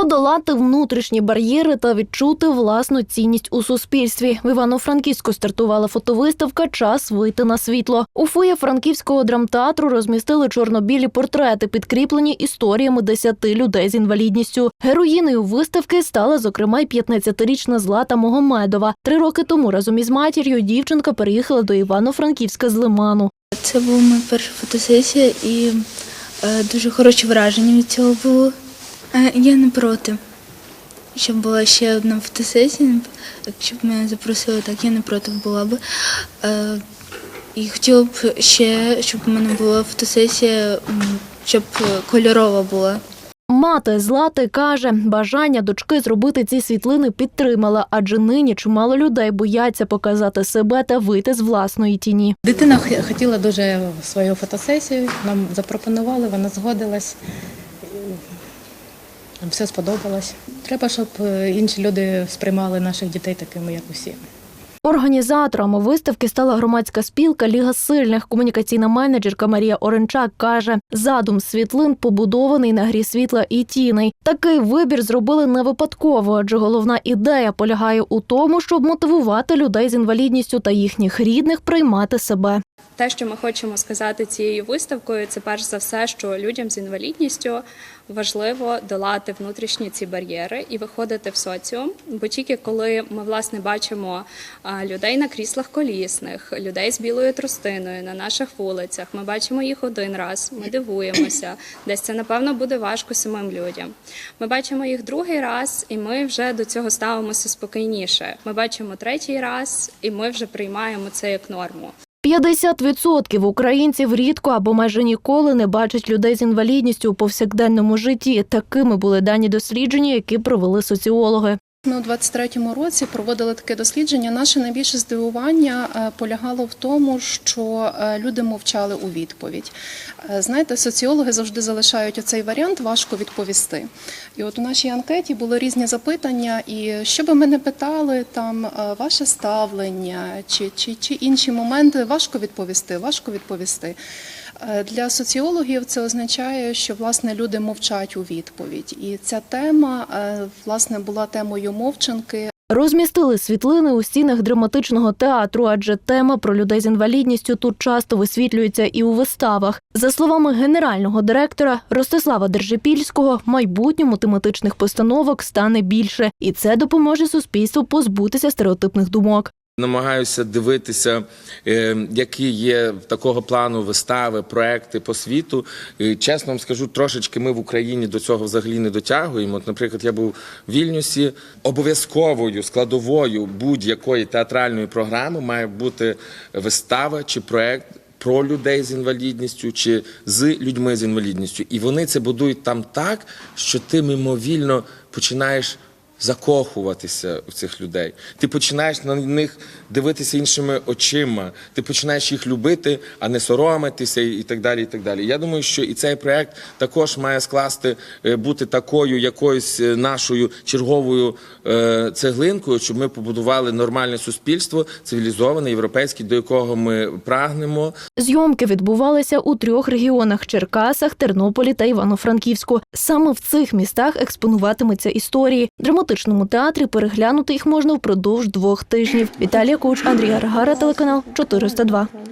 Подолати внутрішні бар'єри та відчути власну цінність у суспільстві. В Івано-Франківську стартувала фотовиставка Час вийти на світло. У фоє франківського драмтеатру розмістили чорно-білі портрети, підкріплені історіями десяти людей з інвалідністю. Героїнею виставки стала зокрема й 15-річна Злата Могомедова. Три роки тому разом із матір'ю дівчинка переїхала до Івано-Франківська з Лиману. Це була моя перша фотосесія і е, дуже хороші враження від цього було. Я не проти. Щоб була ще одна фотосесія, якщо б мене запросили, так я не проти була б. І хотіла б ще, щоб у мене була фотосесія, щоб кольорова була. Мати Злати каже, бажання дочки зробити ці світлини підтримала, адже нині чимало людей бояться показати себе та вийти з власної тіні. Дитина х- хотіла дуже свою фотосесію, нам запропонували, вона згодилась. Все сподобалось. Треба, щоб е, інші люди сприймали наших дітей такими, як усі. Організаторами виставки стала громадська спілка Ліга сильних. Комунікаційна менеджерка Марія Оренчак каже, задум світлин побудований на грі світла і тіней. Такий вибір зробили не випадково, адже головна ідея полягає у тому, щоб мотивувати людей з інвалідністю та їхніх рідних приймати себе. Те, що ми хочемо сказати цією виставкою, це перш за все, що людям з інвалідністю важливо долати внутрішні ці бар'єри і виходити в соціум. Бо тільки коли ми власне бачимо людей на кріслах колісних, людей з білою тростиною на наших вулицях, ми бачимо їх один раз, ми дивуємося. Десь це напевно буде важко самим людям. Ми бачимо їх другий раз, і ми вже до цього ставимося спокійніше. Ми бачимо третій раз, і ми вже приймаємо це як норму. 50% українців рідко або майже ніколи не бачать людей з інвалідністю у повсякденному житті. Такими були дані дослідження, які провели соціологи. Ми у 23-му році проводили таке дослідження. Наше найбільше здивування е, полягало в тому, що е, люди мовчали у відповідь. Е, Знаєте, соціологи завжди залишають оцей варіант важко відповісти. І от у нашій анкеті були різні запитання, і що би ми не питали, там ваше ставлення чи, чи, чи інші моменти, важко відповісти, важко відповісти. Е, Для соціологів це означає, що власне люди мовчать у відповідь, і ця тема е, власне була темою мовчанки. Розмістили світлини у стінах драматичного театру, адже тема про людей з інвалідністю тут часто висвітлюється і у виставах. За словами генерального директора Ростислава Держипільського, майбутньому тематичних постановок стане більше, і це допоможе суспільству позбутися стереотипних думок. Намагаюся дивитися, е, які є такого плану вистави, проекти по світу. Чесно вам скажу, трошечки ми в Україні до цього взагалі не дотягуємо. От, наприклад, я був в Вільнюсі. Обов'язковою складовою будь-якої театральної програми має бути вистава чи проект. Про людей з інвалідністю чи з людьми з інвалідністю, і вони це будують там так, що ти мимовільно починаєш закохуватися в цих людей. Ти починаєш на них дивитися іншими очима. Ти починаєш їх любити, а не соромитися і так далі. І так далі. Я думаю, що і цей проект також має скласти е, бути такою якоюсь е, нашою черговою е, цеглинкою, щоб ми побудували нормальне суспільство, цивілізоване, європейське, до якого ми прагнемо. Зйомки відбувалися у трьох регіонах: Черкасах, Тернополі та Івано-Франківську. Саме в цих містах експонуватимуться історії. Драматичному театрі переглянути їх можна впродовж двох тижнів. Віталія Куч, Андрій Аргара, телеканал 402.